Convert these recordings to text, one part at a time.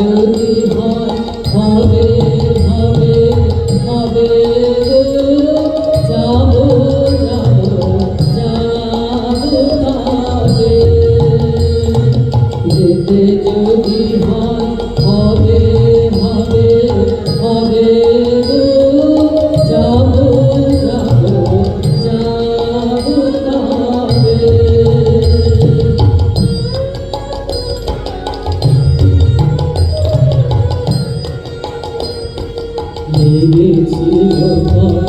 যদি 你明知道我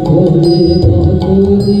ভরে ভরে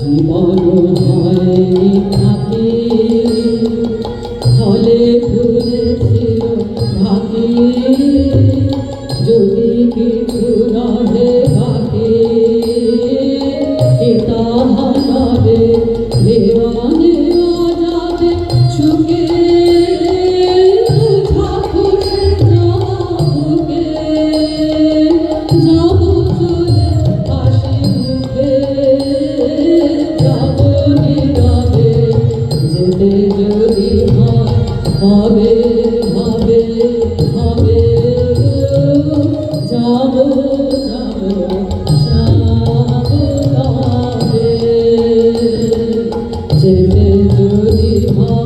জীবন ভয়ে থাকে। ভাবে ভাবে ভাবে যাব যাব যাবে যেতে যদি ভাবে